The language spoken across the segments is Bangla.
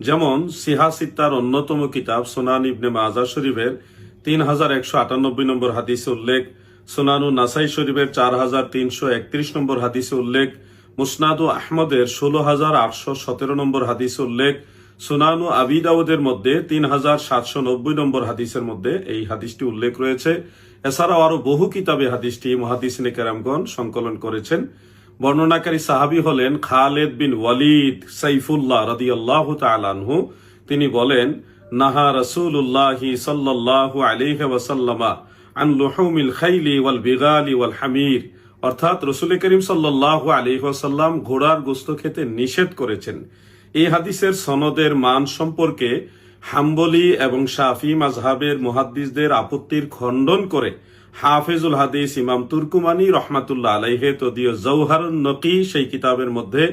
যেমন সিহা সিত্তার অন্যতম কিতাব সোনান ইবনে মাজা শরীফের তিন হাজার একশো আটানব্বই নম্বর হাদিসে উল্লেখ, সোনানু নাসাই শরীফের চার হাজার তিনশো একত্রিশ নম্বর হাদিসে উল্লেখ, মুসনাদু আহমদের ষোলো হাজার আটশো সতেরো নম্বর হাদিস উল্লেখ, সুনানু আবি দাউদের মধ্যে তিন হাজার সাতশো নব্বই নম্বর হাদিসের মধ্যে এই হাদিসটি উল্লেখ রয়েছে। এছাড়াও আরও বহু কিতাবে হাদিসটি মহাদিসিনে কেরামগণ সংকলন করেছেন। বর্ণনাকারী সাহাবী হলেন খালেদ বিন ওয়ালিদ সাইফুল্লাহ রাদিয়াল্লাহু তাআলাহু তিনি বলেন, নাহা রাসূলুল্লাহি সাল্লাল্লাহু আলাইহি ওয়াসাল্লামা আন লুহুমিল খাইলি ওয়াল বিগালি ওয়াল হামির। অর্থাৎ রসুল করিম আলাইহি ওয়াসাল্লাম ঘোড়ার গোস্ত খেতে নিষেধ করেছেন। এই হাদিসের সনদের মান সম্পর্কে হাম্বলি এবং শাফি মাজহাবের মুহাদ্দিসদের আপত্তির খণ্ডন করে হাফেজুল হাদিস ইমাম তুর্কুমানি রহমাতুল্লাহ আলাইহে তদীয় জৌহারুন নকি সেই কিতাবের মধ্যে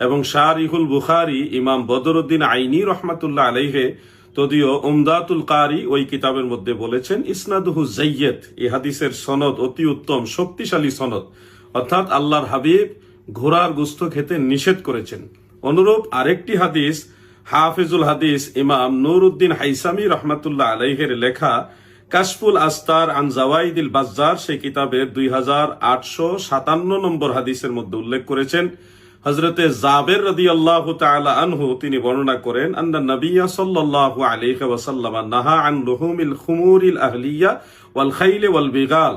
এবং শারিহুল বুখারি ইমাম বদরুদ্দিন আইনি রহমাতুল্লাহ আলাইহে তদীয় উমদাতুল কারি ওই কিতাবের মধ্যে বলেছেন, ইসনাদুহু জাইয়েদ এই হাদিসের সনদ অতি উত্তম, শক্তিশালী সনদ। অর্থাৎ আল্লাহর হাবিব ঘোড়ার গুস্ত খেতে নিষেধ করেছেন। অনুরূপ আরেকটি হাদিস, হাফিজুল হাদিস ইমাম নুরউদ্দিন হাইসামি রহমাতুল্লাহ আলাইহের লেখা কাশফুল আস্তার আন জাওয়াইদিল বাজ্জার সেই কিতাবের দুই হাজার আটশো সাতান্ন নম্বর হাদিসের মধ্যে উল্লেখ করেছেন। হজরতে জাবের রদি আল্লাহ আনহু তিনি বর্ণনা করেন, আন্না নবিয়া সাল্লাল্লাহু আলাইহি ওয়াসাল্লাম নাহা আন লুহুমিল খুমুরিল আহলিয়া ওয়াল খাইলে ওয়াল বিগাল।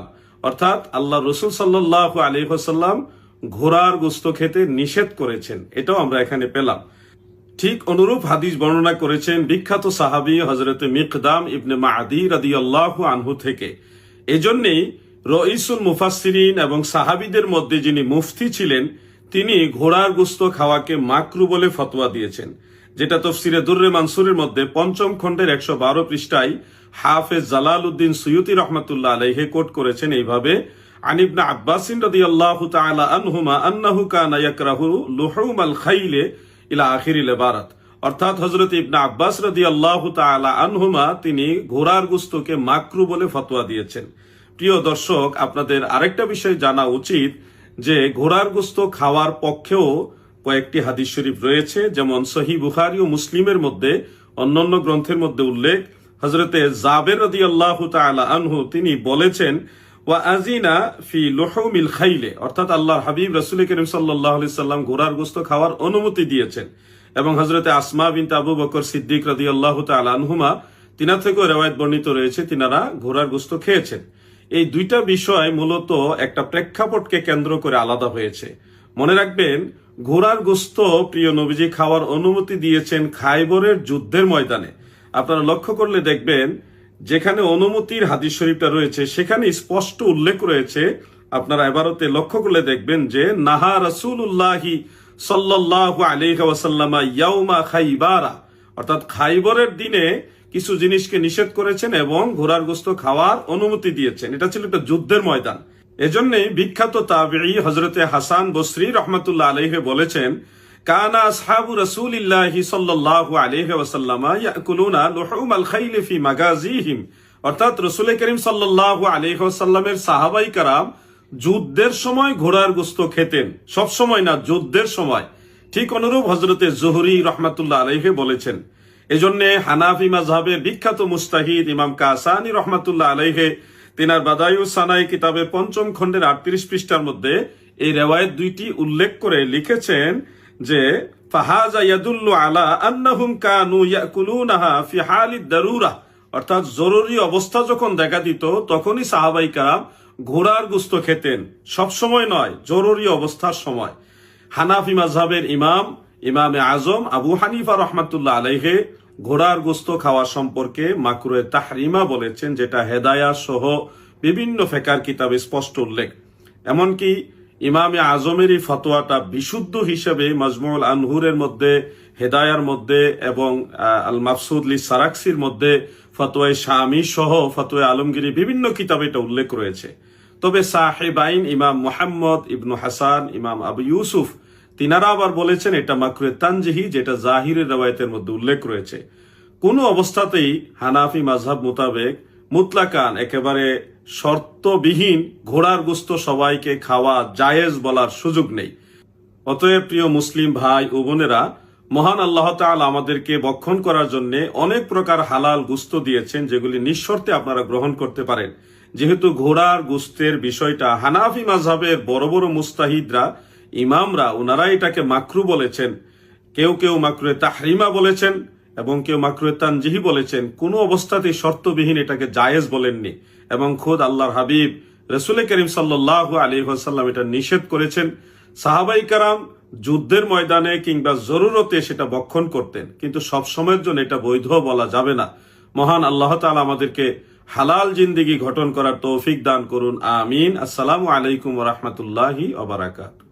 অর্থাৎ আল্লাহ রসুল সাল্লাল্লাহু আলাইহি ওয়াসাল্লাম ঘোড়ার গোস্ত খেতে নিষেধ করেছেন। এটাও আমরা এখানে পেলাম। ঠিক অনুরূপ হাদিস বর্ণনা করেছেন বিখ্যাত সাহাবী হজরতে মিকদাম ইবনে মাদি রাদি আল্লাহ আনহু থেকে। এজন্যেই রইসুল মুফাসসিরিন এবং সাহাবীদের মধ্যে যিনি মুফতি ছিলেন, তিনি ঘোড়ার গুস্ত খাওয়াকে মাকরু বলে ফতোয়া দিয়েছেন, যেটা তফসিরে দুর্রে মানসুরের মধ্যে পঞ্চম খণ্ডের একশো বারো পৃষ্ঠায় হাফেজ জালাল উদ্দিন সৈয়দি রহমতুল্লাহ আলাইহে কোট করেছেন এইভাবে আনিবনা আব্বাসিন রদি আল্লাহ তালা আনহুমা আন্নাহু কানা ইয়াকরাহু আল খাইলে ইলা আখিরিল বারাত অর্থাৎ হজরত ইবনা আব্বাস রদি আল্লাহ তালা আনহুমা তিনি ঘোড়ার গুস্তকে মাকরু বলে ফতোয়া দিয়েছেন। প্রিয় দর্শক, আপনাদের আরেকটা বিষয় জানা উচিত যে ঘোড়ার গুস্ত খাওয়ার পক্ষেও কয়েকটি হাদিস শরীফ রয়েছে, যেমন সহি বুখারি ও মুসলিমের মধ্যে অন্যান্য গ্রন্থের মধ্যে উল্লেখ। হজরতে জাবের রদি আল্লাহ তালা আনহু তিনি বলেছেন ফি খাইলে, অর্থাৎ হাবিব সাল্লাম ঘোড়ার খাওয়ার অনুমতি দিয়েছেন। এবং আসমা আবু বকর সিদ্দিক রেওয়ায়ত বর্ণিত রয়েছে, তিনারা ঘোড়ার খেয়েছেন। এই দুইটা বিষয় মূলত একটা প্রেক্ষাপটকে কেন্দ্র করে আলাদা হয়েছে। মনে রাখবেন, ঘোড়ার গোস্ত প্রিয় নবীজি খাওয়ার অনুমতি দিয়েছেন খাইবরের যুদ্ধের ময়দানে। আপনারা লক্ষ্য করলে দেখবেন যেখানে অনুমতির হাদিস শরীফটা রয়েছে, সেখানে স্পষ্ট উল্লেখ রয়েছে। আপনারা এবারতে লক্ষ্য করলে দেখবেন যে, নাহা রাসূলুল্লাহি সাল্লাল্লাহু আলাইহি ওয়াসাল্লামা ইয়াউমা খাইবারা। অর্থাৎ খাইবরের দিনে কিছু জিনিসকে নিষেধ করেছেন এবং ঘোড়ার গোস্ত খাওয়ার অনুমতি দিয়েছেন। এটা ছিল একটা যুদ্ধের ময়দান। এজন্যই বিখ্যাত তাবিঈ হজরতে হাসান বসরি রহমতুল্লাহ আলাইহে বলেছেন অর্থাৎ রসুল করিম সাহাবাই কারাম যুদ্ধের সময় ঘোড়ার গোস্ত খেতেন। সব সময় না, যুদ্ধের সময়। ঠিক অনুরূপ হজরতে জহুরি রহমাতুল্লাহ আলাইহে বলেছেন, এজন্য হানাফি মাজহাবের বিখ্যাত মুস্তাহিদ ইমাম কাসানি রহমাতুল্লাহ আলাইহে, তিনার বাদায়ু সানাই কিতাবের পঞ্চম খণ্ডের আটত্রিশ পৃষ্ঠার মধ্যে এই রেওয়ায়ত দুইটি উল্লেখ করে লিখেছেন যে, ফাহাজা ইয়াদুল্লু আলা আন্নাহুম কানু ইয়াকুলুনাহা ফি হালিদ দারুরা। অর্থাৎ জরুরি অবস্থা যখন দেখা দিত, তখনই সাহাবাই কারাম ঘোড়ার গুস্ত খেতেন। সব সময় নয়, জরুরি অবস্থার সময়। হানাফি মাজহাবের ইমাম, ইমামে আজম আবু হানিফা রহমাতুল্লাহ আলাইহে ঘোড়ার গোস্ত খাওয়া সম্পর্কে মাকরুয়ে তাহরিমা বলেছেন, যেটা হেদায়া সহ বিভিন্ন ফেকার কিতাবে স্পষ্ট উল্লেখ। এমনকি ইমামে আজমেরই ফতোয়াটা বিশুদ্ধ হিসেবে মজমুল আনহুরের মধ্যে, হেদায়ার মধ্যে এবং আল মাফসুদলি সারাক্সির মধ্যে ফতোয়ায় শামি সহ ফতোয়া আলমগিরি বিভিন্ন কিতাবে এটা উল্লেখ রয়েছে। তবে সাহেবাইন ইমাম মোহাম্মদ ইবনু হাসান, ইমাম আবু ইউসুফ, তিনারা আবার বলেছেন এটা মাকরুয়ে তানজিহি, যেটা জাহিরের রবায়তের মধ্যে উল্লেখ রয়েছে। কোনো অবস্থাতেই হানাফি মাঝহাব মোতাবেক মুতলাকান, একেবারে শর্তবিহীন ঘোড়ার গুস্ত সবাইকে খাওয়া জায়েজ বলার সুযোগ নেই। অতএব প্রিয় মুসলিম ভাই ও বোনেরা, মহান আল্লাহ তাআলা আমাদেরকে বক্ষণ করার জন্য অনেক প্রকার হালাল গুস্ত দিয়েছেন যেগুলি নিঃশর্তে আপনারা গ্রহণ করতে পারেন। যেহেতু ঘোড়ার গুস্তের বিষয়টা হানাফি মাঝহের বড় বড় মুস্তাহিদরা, ইমামরা ওনারা এটাকে মাকরু বলেছেন। কেউ কেউ মাকরুয়ে তাহরিমা বলেছেন। এবং কেউ মাকরুয়ে তানজিহি বলেছেন, কোনো অবস্থাতেই শর্তবিহীন এটাকে জায়েজ বলেননি। এবং খোদ আল্লাহর হাবিব রসুল করিম সাল্লাহ আলী সাল্লাম এটা নিষেধ করেছেন। সাহাবাই কারাম যুদ্ধের ময়দানে কিংবা জরুরতে সেটা বক্ষণ করতেন। কিন্তু সব সময়ের জন্য এটা বৈধ বলা যাবে না। মহান আল্লাহ তাআলা আমাদেরকে হালাল জিন্দিগি গঠন করার তৌফিক দান করুন। আমিন। আসসালামু আলাইকুম রহমতুল্লাহি অবরাকাত